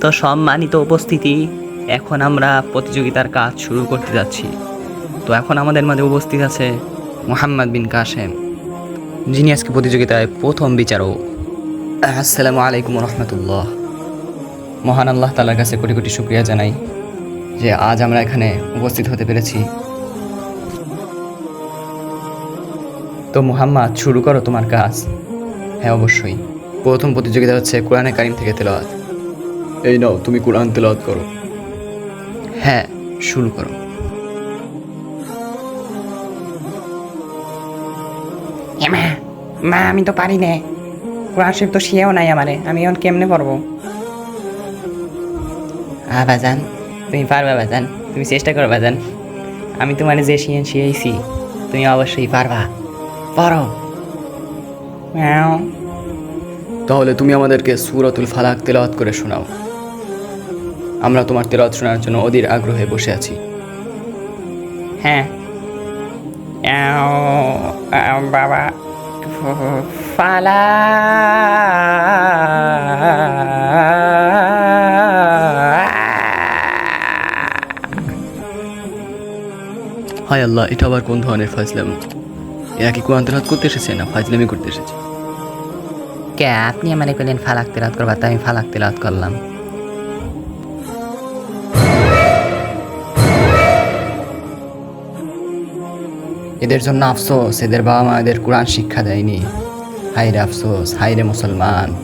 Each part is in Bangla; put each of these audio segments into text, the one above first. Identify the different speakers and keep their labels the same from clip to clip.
Speaker 1: তো সম্মানিত উপস্থিতি, এখন আমরা প্রতিযোগিতার কাজ শুরু করতে যাচ্ছি। তো এখন আমাদের মাঝে উপস্থিত আছে মোহাম্মদ বিন কাশেম যিনি আজকে প্রতিযোগিতায় প্রথম বিচারক। আসসালামু আলাইকুম রহমতুল্লাহ। মহান আল্লাহ তালার কাছে কোটি কোটি শুক্রিয়া জানাই যে আজ আমরা এখানে উপস্থিত হতে পেরেছি। তো মুহাম্মদ, শুরু করো তোমার কাজ। হ্যাঁ অবশ্যই। প্রথম প্রতিযোগিতা হচ্ছে কোরআনে কারিম থেকে তেলাওয়াত। এই নাও তুমি কোরআন তেলাওয়াত করো। হ্যাঁ শুরু করো।
Speaker 2: মা মা আমি তো পারি না। কোরআন শরীফ তো শিয়েও নাই আমারে আমি এখন কেমনে পড়ব?
Speaker 1: আ বাজান তুমি পারবে বাজান তুমি চেষ্টা করো বাজান। আমি তোমার যে শিয়েন শিয়েছি তুমি অবশ্যই পারবা।
Speaker 2: পারো
Speaker 1: তাহলে তুমি আমাদেরকে সুরতুল ফালাক তেলাওয়াত করে শোনাও। আমরা তোমার তেলাওয়াত শোনার জন্য অধীর আগ্রহে বসে আছি।
Speaker 2: হ্যাঁ। বাবা। ফালা।
Speaker 1: হায় আল্লাহ এটা আবার কোন ধরনের ফাজলাম? এরা কি কোরআন করতে এসেছে না ফাজলামি করতে এসেছে? কে আপনি আমার করলেন ফালাক তেলাওয়াত করবা তাই আমি ফালাক তেলাওয়াত করলাম। এদের জন্য আফসোস, এদের বাবা মা এদের কোরআন শিক্ষা দেয়নি। হাইরে আফসোস হাইরে মুসলমান।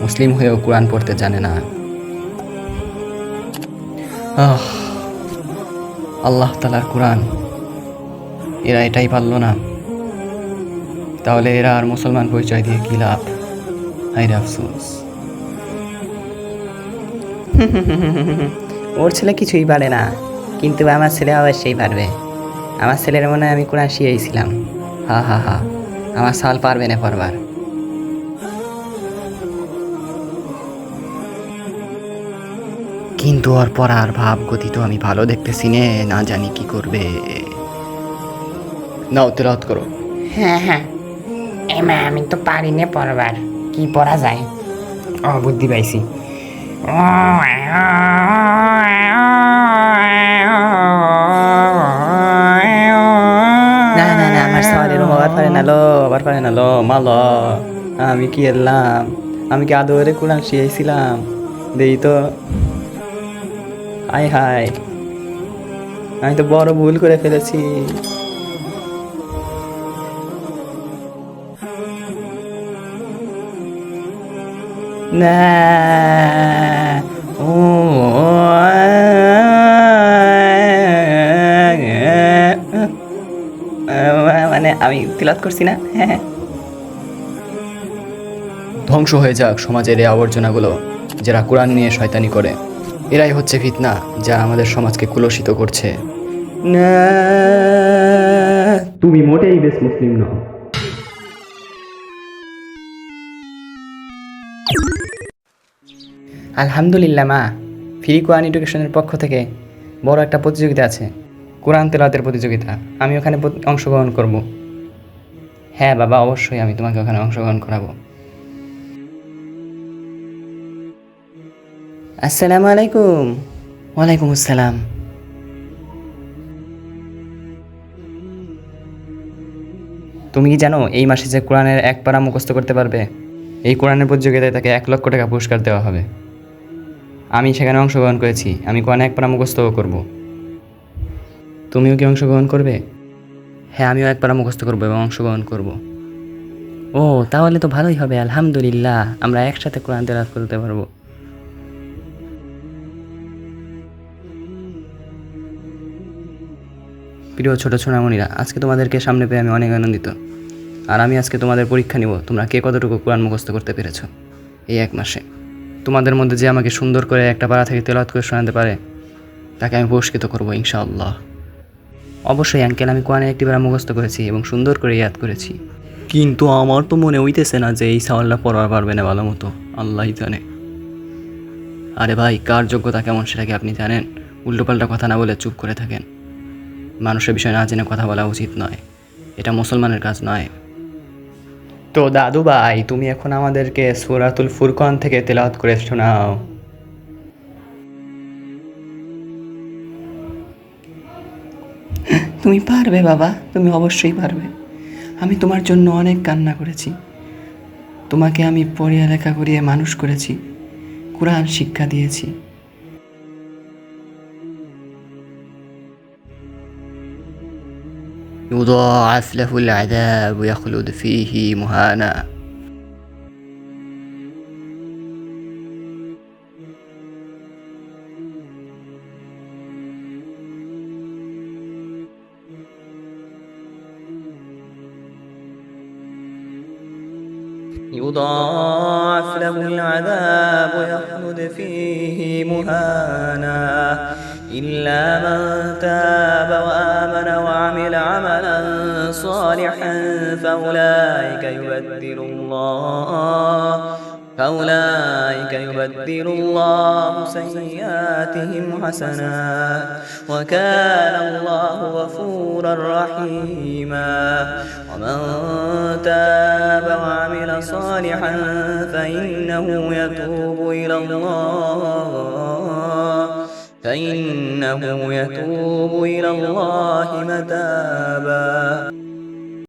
Speaker 1: মুসলিম হয়েও কোরআন পড়তে জানে না। আল্লাহ তালার কোরআন। এরা এটাই পারল না। তাহলে এরা আর মুসলমান পরিচয় দিয়ে কি লাভ? হাইরে আফসোস।
Speaker 2: ওর ছেলে কিছুই পারে না, কিন্তু আমার ছেলে অবশ্যই পারবে। আমার ছেলের মনে হয় আমি কোরআন শিয়েছিলাম
Speaker 1: হা হা হা। আমার সাল পারবে না পারবার কিন্তু ওর পড়ার ভাব গতি তো আমি ভালো দেখতেছি নে না জানি কি করবে। নাও তেলাওয়াত করো।
Speaker 2: হ্যাঁ হ্যাঁ। এ মা আমি তো পারি না পড়বার। কি পড়া যায়? ও বুদ্ধি পাইছি।
Speaker 1: না মাল আমি কি এলাম আমি কি আদরে কোরআন শিয়েছিলাম দেই তো হাই হাই আমি তো বড় ভুল করে ফেলেছি না ও মানে আমি তিলাত করছি না হ্যাঁ ধ্বংস হয়ে যাক সমাজের এই আবর্জনাগুলো যারা কোরআন নিয়ে শয়তানি করে। এরাই হচ্ছে ফিতনা যা আমাদের সমাজকে কুলসিত করছে। না। তুমি মোটেই বেশ মুসলিম নও।
Speaker 2: আলহামদুলিল্লাহ মা। ফ্রি কোরআন এডুকেশনের পক্ষ থেকে বড় একটা প্রতিযোগিতা আছে। কোরআন তেলাতের প্রতিযোগিতা। আমি ওখানে অংশগ্রহণ করব। হ্যাঁ বাবা অবশ্যই আমি তোমাকে ওখানে অংশগ্রহণ করাবো। আসসালামু আলাইকুম। ওয়ালাইকুম আসসালাম। তুমি কি জানো, এই মাসে যে কোরআনের এক পারা মুখস্থ করতে পারবে? এই কোরআনের প্রতিযোগিতায় তাকে এক লক্ষ টাকা পুরস্কার দেওয়া হবে। আমি সেখানে অংশগ্রহণ করেছি। আমি কোরআনে এক পারা মুখস্থও করব। তুমিও কি অংশগ্রহণ করবে? হ্যাঁ আমিও এক পারা মুখস্থ করব এবং অংশগ্রহণ করব। ও, তাহলে তো ভালোই হবে। আলহামদুলিল্লাহ, আমরা একসাথে কোরআন তেলাওয়াত করতে পারব। প্রিয় ছোট সোনামণিরা, আজকে তোমাদেরকে সামনে পেয়ে আমি অনেক আনন্দিত। আর আমি আজকে তোমাদের পরীক্ষা নিব, তোমরা কে কতটুকু কোরআন মুখস্থ করতে পেরেছ এই এক মাসে। তোমাদের মধ্যে যে আমাকে সুন্দর করে একটা পাড়া থেকে তেলাওয়াত করে শোনাতে পারে, তাকে আমি পুরস্কৃত করব, ইনশাআল্লাহ। অবশ্যই আঙ্কেল আমি কোরআনে একটি পাড়া মুখস্থ করেছি এবং সুন্দর করে ইয়াদ করেছি। কিন্তু আমার তো মনে হইতেছে না যে এই সওয়ালটা পড়ার পারবে না ভালো মতো। আল্লাহই জানে। আরে ভাই, কার যোগ্যতা কেমন সেটা কি আপনি জানেন? উল্টোপাল্টা কথা না বলে চুপ করে থাকেন। মানুষের বিষয় না জেনে কথা বলা উচিত নয়। এটা মুসলমানের কাজ নয়। তো দাদু ভাই তুমি এখন আমাদেরকে সুরাতুল ফুরকান থেকে তেলাওয়াত করে শোনাও তুমি পারবে বাবা তুমি অবশ্যই পারবে। আমি তোমার জন্য অনেক কান্না করেছি। তোমাকে আমি পড়িয়া লেখা করিয়ে মানুষ করেছি। কোরআন শিক্ষা দিয়েছি।
Speaker 1: يضاعف له العذاب ويخلد فيه مهانا. يضاعف له العذاب ويخلد فيه مهانا. إلا من تاب وآمن وعمل عملا صالحا فأولئك يبدل الله فأولئك يبدل الله سيئاتهم حسنات وكان الله غفورا رحيما. ومن تاب وعمل صالحا فإنه يتوب إلى الله. فإنه يتوب إلى الله متابا.